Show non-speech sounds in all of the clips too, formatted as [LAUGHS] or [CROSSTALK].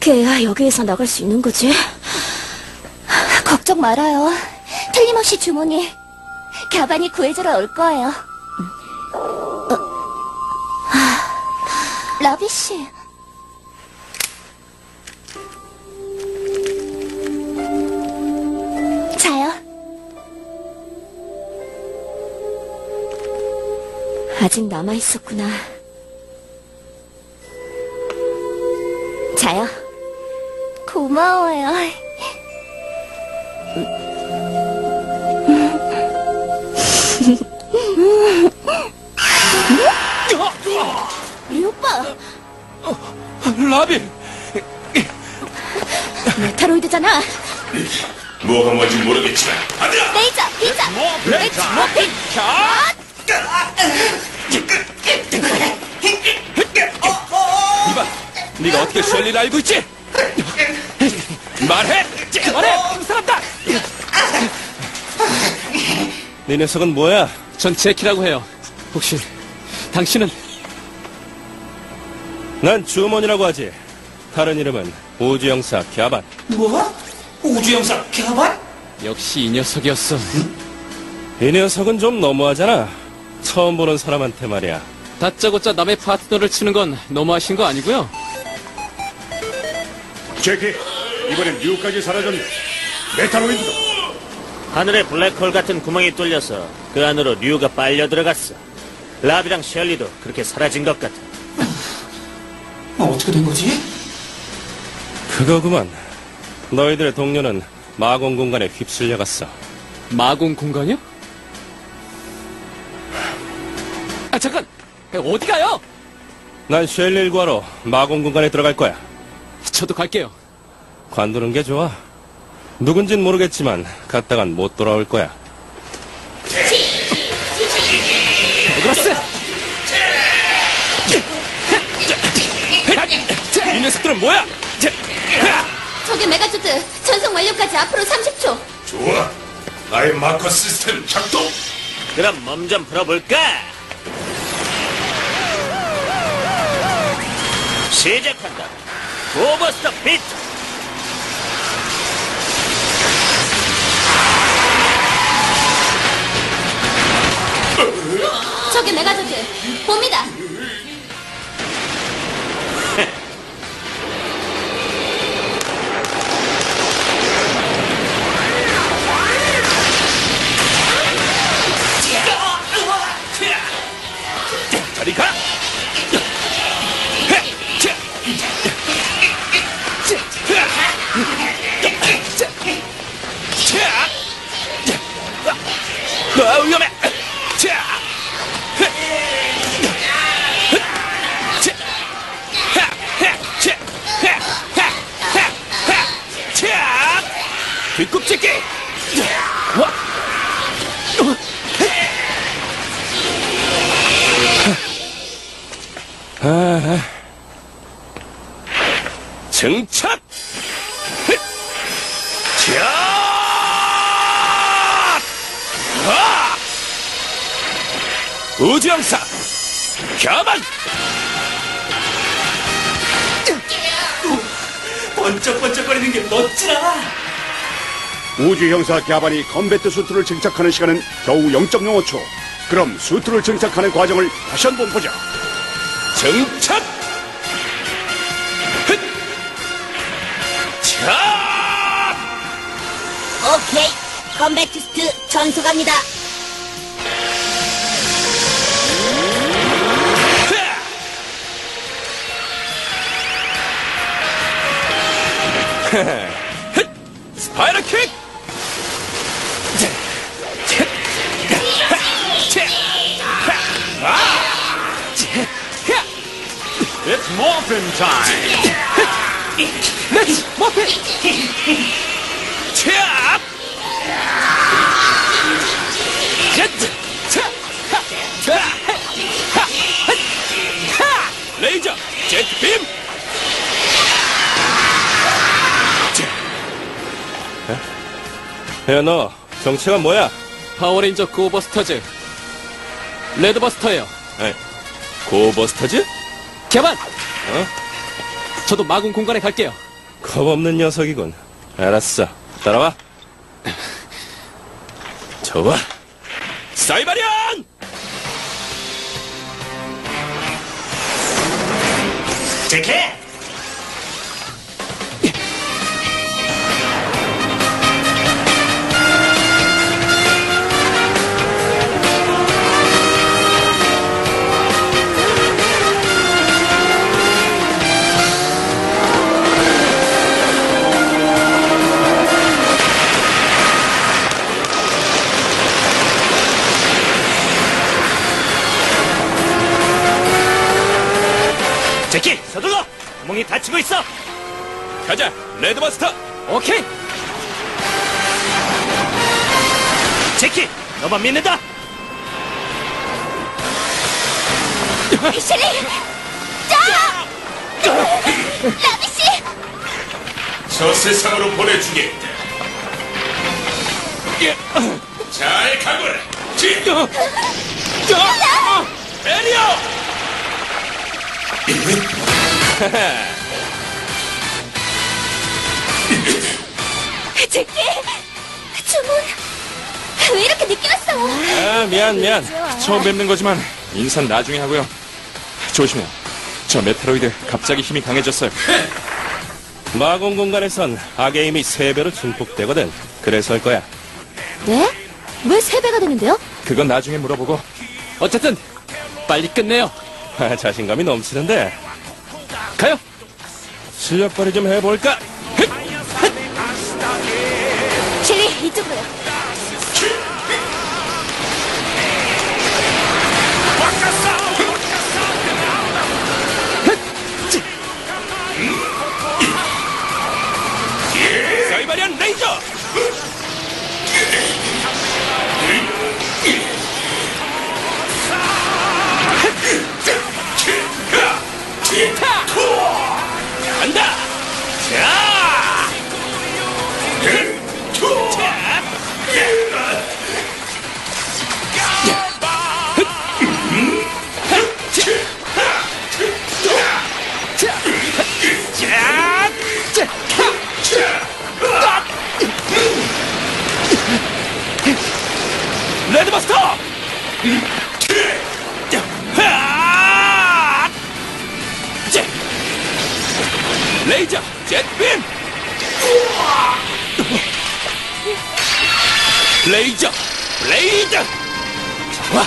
어떻게 해야 여기에서 나갈 수 있는 거지? 걱정 말아요. 틀림없이 주문이 가반이 구해주러 올 거예요. 어, 아, 라비 씨. 자요. 아직 남아 있었구나. 자요. 고마워요. 리 오빠, 라비! 메타로이드잖아. 뭐가 뭔지 모르겠지만 아들아 레이저, 피자, 레츠 모핀! 이봐, 네가 어떻게 셜리를 알고 있지? 말해! 말해! 불사한다! 네 녀석은 뭐야? 전 제키라고 해요. 혹시 당신은 난 주머니라고 하지. 다른 이름은 우주영사 갸반. 뭐? 우주영사 갸반? 역시 이 녀석이었어. 이 녀석은 좀 너무하잖아. 처음 보는 사람한테 말이야. 다짜고짜 남의 파트너를 치는 건 너무하신 거 아니고요? 제키 이번엔 뉴까지 사라졌네 메탈로이드다 하늘에 블랙홀 같은 구멍이 뚫려서 그 안으로 류가 빨려 들어갔어. 라비랑 셜리도 그렇게 사라진 것 같아. 어, 어떻게 된 거지? 그거구만. 너희들의 동료는 마공 공간에 휩쓸려갔어. 마공 공간이요? 아 잠깐! 어디 가요? 난 쉘리를 구하러 마공 공간에 들어갈 거야. 저도 갈게요. 관두는 게 좋아. 누군진 모르겠지만 갔다간 못 돌아올 거야. 그렇스! 이 녀석들은 뭐야? 저기 메가조드, 전송 완료까지 앞으로 30초. 좋아 나의 마커 시스템 작동 그럼 몸 좀 풀어볼까? 시작한다. 오버스터 비트! 저기 메가조드, 봅니다. 저리 가! 아, 위험해! 뒤꿈치기! 와! 증착! 헥! 자! 아! 우주영사! 갸만! 번쩍번쩍거리는 게 멋지다. 우주 형사 갸반이 컴배트 수트를 증착하는 시간은 겨우 0.05초 그럼 수트를 증착하는 과정을 다시 한번 보자 증착! 헥! 자! 오케이. 컴배티스트 전수 갑니다. 스파이럴 킥! It's morphin time! 차! 하! 하! 하! 레이저! 제트 빔! 야, 너, 정체가 뭐야? 파워레인저 고버스터즈. 레드버스터예요. 에이, 고버스터즈? 개반! 저도 마공 공간에 갈게요. 겁없는 녀석이군. 알았어. 따라와. 좋아. 사이바리안! 제케! 레드버스터! 오케이! 제키, 너만 믿는다! 쉐리! 자! 라비 씨! 저 세상으로 보내주겠다. 잘 가거라. 에리오! 제키! 주문! 왜 이렇게 늦게 왔어? 아, 미안, 미안. 처음 뵙는 거지만 인사는 나중에 하고요. 조심해요. 저 메타로이드 갑자기 힘이 강해졌어요. 마공 공간에선 악의 힘이 세배로 증폭되거든. 그래서일 거야. 네? 왜 세 배가 되는데요? 그건 나중에 물어보고 어쨌든, 빨리 끝내요. 아, 자신감이 넘치는데. 가요! 실력 발휘 좀 해볼까? 레이저 레이저! 좋아!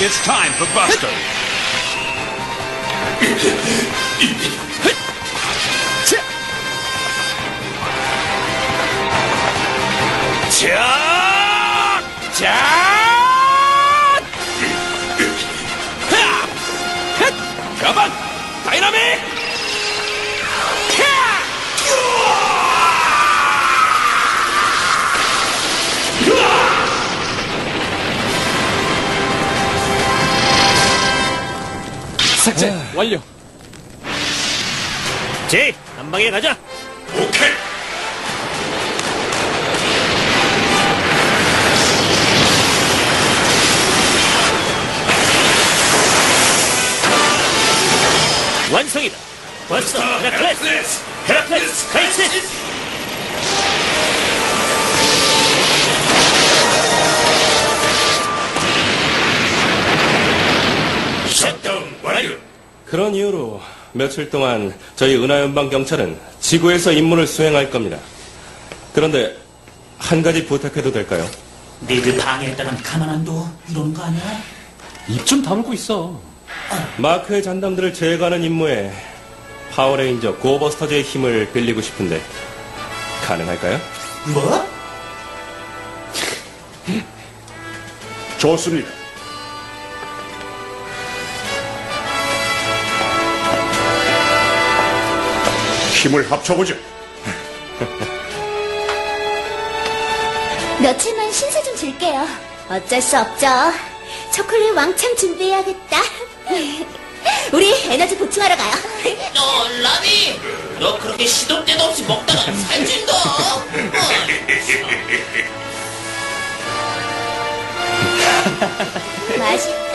It's time for Buster. 자! 자! 완료. 제이, 한 방에 가자! 오케이. 완성이다! 버스터, 헤라클레스! 헤라클레스, 카이스! 셧다운 완료. 그런 이유로 며칠 동안 저희 은하연방 경찰은 지구에서 임무를 수행할 겁니다. 그런데 한 가지 부탁해도 될까요? 니들 방해했다간 가만 안 둬. 이러는 거 아니야? 입 좀 다물고 있어. 마크의 잔담들을 제거하는 임무에 파워레인저 고버스터즈의 힘을 빌리고 싶은데 가능할까요? 뭐? 좋습니다. 힘을 합쳐보죠. [LAUGHS] 며칠만 신세 좀 줄게요. 어쩔 수 없죠. 초콜릿 왕창 준비해야겠다. [LAUGHS] 우리 에너지 보충하러 가요. 너 라비 너 그렇게 시도 때도 없이 먹다가 살찐다 [LAUGHS] 맛있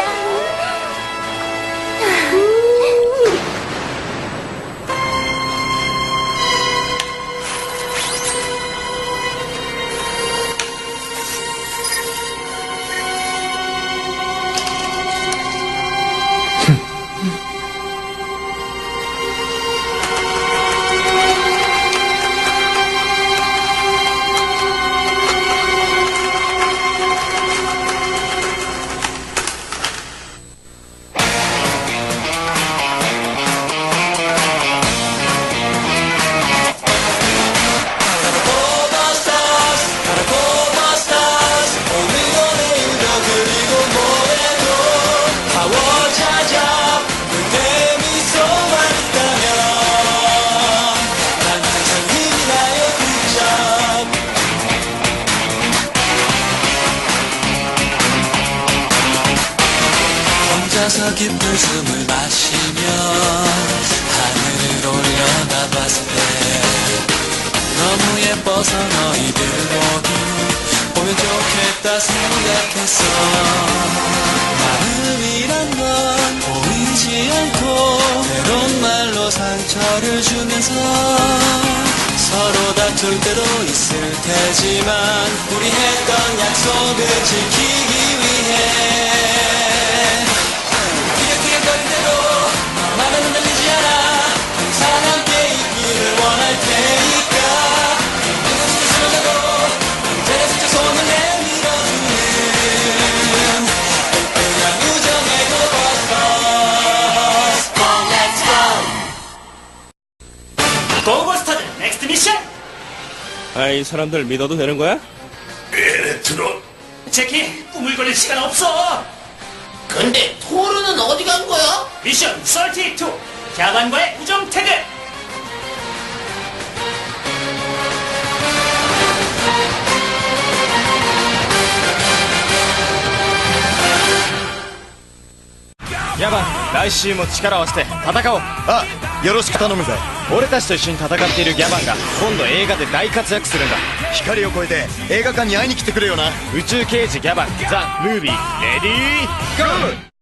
다. 깊은 숨을 마시며 하늘을 올려다봤을 때 너무 예뻐서 너희들 모두 보면 좋겠다 생각했어 마음이란 건 보이지 않고 때론 말로 상처를 주면서 서로 다툴 때도 있을 테지만 우리 했던 약속을 지키기 위해 아, 이 사람들 믿어도 되는 거야? 에레트로. 제키, 꿈을 걸릴 시간 없어! 근데 토르는 어디 간 거야? 미션 32! 자반과의 우정 태그! 야반、来週も力を合わせて戦おうあ よろしく頼むぜ。俺たちと一緒に戦っているギャバンが今度映画で大活躍するんだ。光を越えて映画館に会いに来てくれよな。宇宙刑事ギャバンザ・ムービーレディーゴー